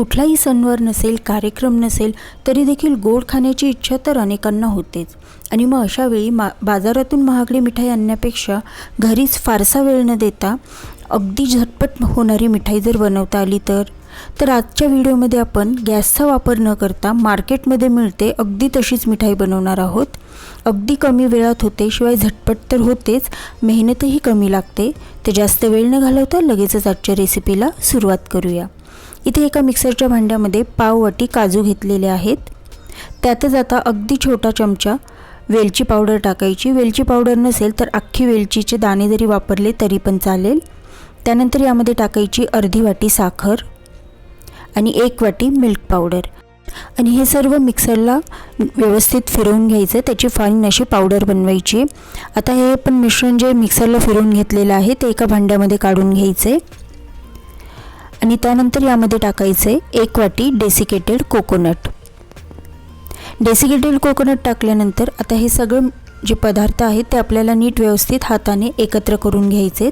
कुठलाही सणवार नसेल कार्यक्रम नसेल तरी देखील गोड खाण्याची इच्छा तर अनेकांना होतेच. आणि मग अशावेळी मा बाजारातून महागडी मिठाई आणण्यापेक्षा घरीच फारसा वेळ न देता अगदी झटपट होणारी मिठाई जर बनवता आली तर? तर आजच्या व्हिडिओमध्ये आपण गॅसचा वापर न करता मार्केटमध्ये मिळते अगदी तशीच मिठाई बनवणार आहोत. अगदी कमी वेळात होते शिवाय झटपट तर होतेच मेहनतही कमी लागते. ते जास्त वेळ न घालवता लगेचच आजच्या रेसिपीला सुरुवात करूया. इथे एका मिक्सरच्या भांड्यामध्ये पाववाटी काजू घेतलेले आहेत. त्यातच आता अगदी छोटा चमचा वेलची पावडर टाकायची. वेलची पावडर नसेल तर अख्खी वेलचीचे दाणे जरी वापरले तरी पण चालेल. त्यानंतर यामध्ये टाकायची अर्धी वाटी साखर आणि एक वाटी मिल्क पावडर. आणि हे सर्व मिक्सरला व्यवस्थित फिरवून घ्यायचं. त्याची फाईन अशी पावडर बनवायची. आता हे पण मिश्रण जे मिक्सरला फिरवून घेतलेलं आहे ते एका भांड्यामध्ये काढून घ्यायचे आणि त्यानंतर यामध्ये टाकायचे एक वाटी डेसिकेटेड कोकोनट डेसिकेटेड कोकोनट टाकल्यानंतर आता हे सगळं जे पदार्थ आहेत ते आपल्याला नीट व्यवस्थित हाताने एकत्र करून घ्यायचे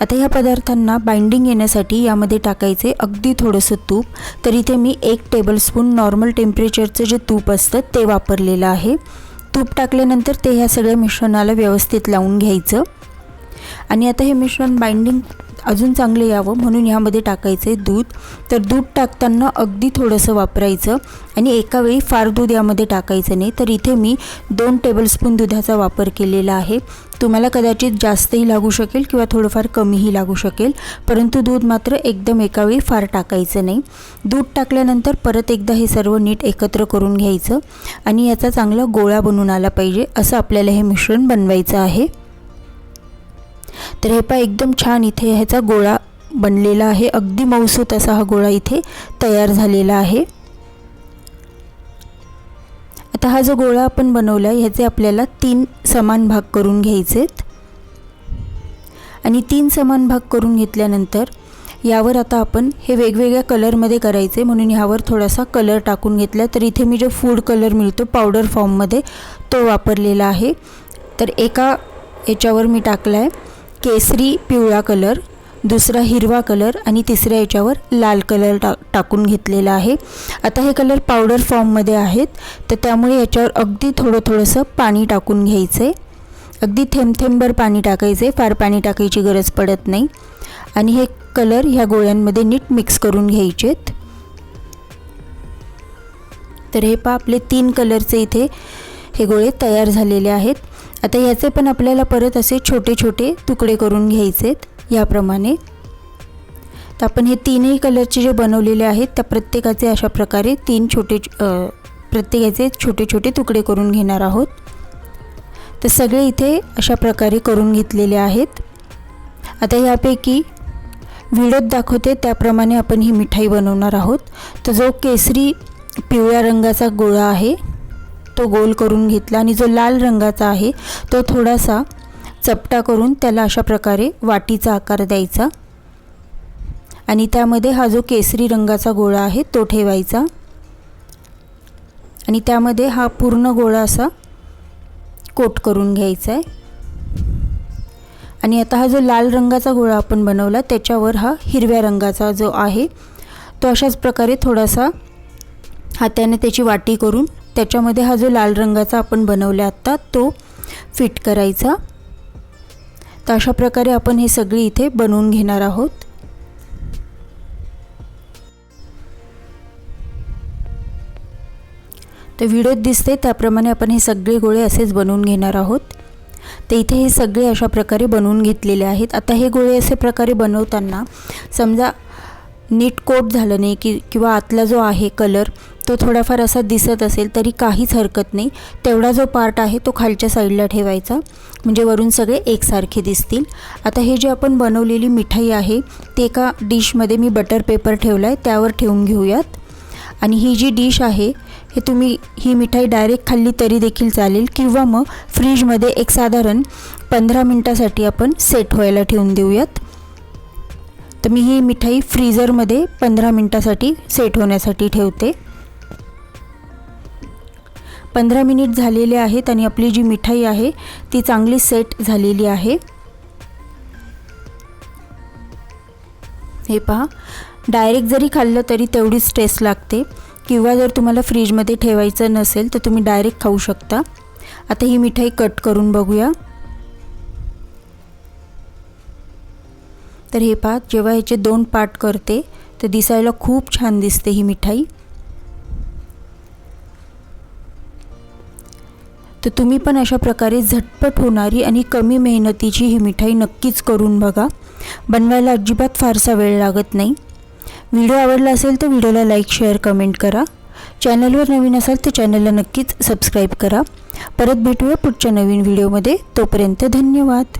आता ह्या पदार्थांना बाइंडिंग येण्यासाठी यामध्ये टाकायचे अगदी थोडंसं तूप. तर इथे मी एक टेबलस्पून नॉर्मल टेम्परेचरचं जे तूप असतं ते वापरलेलं आहे. तूप टाकल्यानंतर ते ह्या सगळ्या मिश्रणाला व्यवस्थित लावून घ्यायचं. आणि आता हे मिश्रण बाइंडिंग अजून चांगलं यावं म्हणून ह्यामध्ये टाकायचं आहे दूध. तर दूध टाकताना अगदी थोडंसं वापरायचं आणि एका वेळी फार दूध यामध्ये टाकायचं नाही. तर इथे मी दोन टेबलस्पून दुधाचा वापर केलेला आहे. तुम्हाला कदाचित जास्तही लागू शकेल किंवा थोडंफार कमीही लागू शकेल परंतु दूध मात्र एकदम एकावेळी फार टाकायचं नाही. दूध टाकल्यानंतर परत एकदा हे सर्व नीट एकत्र करून घ्यायचं आणि याचा चांगला गोळा बनून आला पाहिजे असं आपल्याला हे मिश्रण बनवायचं आहे. तर हे पा एकदम छान इथे ह्याचा गोळा बनलेला आहे. अगदी मऊसूत असा हा गोळा इथे तयार झालेला आहे. आता हा जो गोळा आपण बनवला आहे ह्याचे आपल्याला तीन समान भाग करून घ्यायचेत. आणि तीन समान भाग करून घेतल्यानंतर यावर आता आपण हे वेगवेगळ्या कलरमध्ये करायचे. म्हणून ह्यावर थोडासा कलर टाकून घेतला. तर इथे मी जो फूड कलर मिळतो पावडर फॉर्ममध्ये तो वापरलेला आहे. तर एका याच्यावर मी टाकला आहे केसरी पिवळा कलर दुसरा हिरवा कलर आणि तिसऱ्या याच्यावर लाल कलर टा टाकून घेतलेला आहे. आता हे कलर पावडर फॉर्ममध्ये आहेत तर त्यामुळे याच्यावर अगदी थोडं थोडंसं पाणी टाकून घ्यायचं आहे अगदी थेंब थेंबभर पाणी टाकायचं आहे फार पाणी टाकायची गरज पडत नाही. आणि हे कलर ह्या गोळ्यांमध्ये नीट मिक्स करून घ्यायचेत. तर हे पा आपले तीन कलरचे इथे हे गोळे तयार झालेले आहेत. आता याचे पण आपल्याला परत असे छोटे छोटे तुकडे करून घ्यायचेत याप्रमाणे. तर आपण हे तीनही कलरचे जे बनवलेले आहेत त्या प्रत्येकाचे अशा प्रकारे तीन छोटे प्रत्येकाचे छोटे छोटे तुकडे करून घेणार आहोत. तर सगळे इथे अशा प्रकारे करून घेतलेले आहेत. आता यापैकी व्हिडिओत दाखवते त्याप्रमाणे आपण ही मिठाई बनवणार आहोत. तर जो केसरी पिवळ्या रंगाचा गोळा आहे तो गोल करून घेतला आणि जो लाल रंगाचा आहे तो थोडासा चपटा करून त्याला अशा प्रकारे वाटीचा आकार द्यायचा. आणि त्यामध्ये हा जो केसरी रंगाचा गोळा आहे तो ठेवायचा. आणि त्यामध्ये हा पूर्ण गोळा असा कोट करून घ्यायचा आहे आणि आता हा जो लाल रंगाचा गोळा आपण बनवला त्याच्यावर हा हिरव्या रंगाचा जो आहे तो अशाच प्रकारे थोडासा हाताने त्याची वाटी करून त्याच्यामध्ये हा जो लाल रंगाचा आपण बनवला आत्ता तो फिट करायचा. तर अशा प्रकारे आपण हे सगळी इथे बनवून घेणार आहोत. तर व्हिडिओत दिसते त्याप्रमाणे आपण हे सगळे गोळे असेच बनवून घेणार आहोत. तर इथे हे सगळे अशा प्रकारे बनवून घेतलेले आहेत. आता हे गोळे असे प्रकारे बनवताना समजा नीट कोट झालं नाही की किंवा आतला जो आहे कलर तो थोडाफार असा दिसत असेल तरी काहीच हरकत नाही. तेवढा जो पार्ट आहे तो खालच्या साईडला ठेवायचा. म्हणजे वरून सगळे एकसारखे दिसतील. आता हे जे आपण बनवलेली मिठाई आहे ते एका डिशमध्ये मी बटर पेपर ठेवला आहे त्यावर ठेवून घेऊयात. आणि ही जी डिश आहे हे तुम्ही ही मिठाई डायरेक्ट खाल्ली तरी देखील चालेल. किंवा मग फ्रीजमध्ये एक साधारण पंधरा मिनटासाठी आपण सेट व्हायला ठेवून देऊयात. तर मी ही मिठाई फ्रीझरमध्ये पंधरा मिनटासाठी सेट होण्यासाठी ठेवते. पंधरा मिनिट झालेले आहेत आणि आपली जी मिठाई आहे ती चांगली सेट झालेली आहे. हे पहा डायरेक्ट जरी खाल्लं तरी तेवढीच टेस्ट लागते. किंवा जर तुम्हाला फ्रीजमध्ये ठेवायचं नसेल तर तुम्ही डायरेक्ट खाऊ शकता. आता ही मिठाई कट करून बघूया. तर हे पहा जेव्हा ह्याचे दोन पार्ट करते तर दिसायला खूप छान दिसते ही मिठाई. तर तुम्ही पण अशा प्रकारे झटपट होणारी आणि कमी मेहनतीची ही मिठाई नक्कीच करून बघा. बनवायला अजिबात फारसा वेळ लागत नाही. व्हिडिओ आवडला असेल तर व्हिडिओला लाईक शेअर कमेंट करा. चॅनलवर नवीन असाल तर चॅनलला नक्कीच सबस्क्राईब करा. परत भेटूया पुढच्या नवीन व्हिडिओमध्ये. तोपर्यंत धन्यवाद.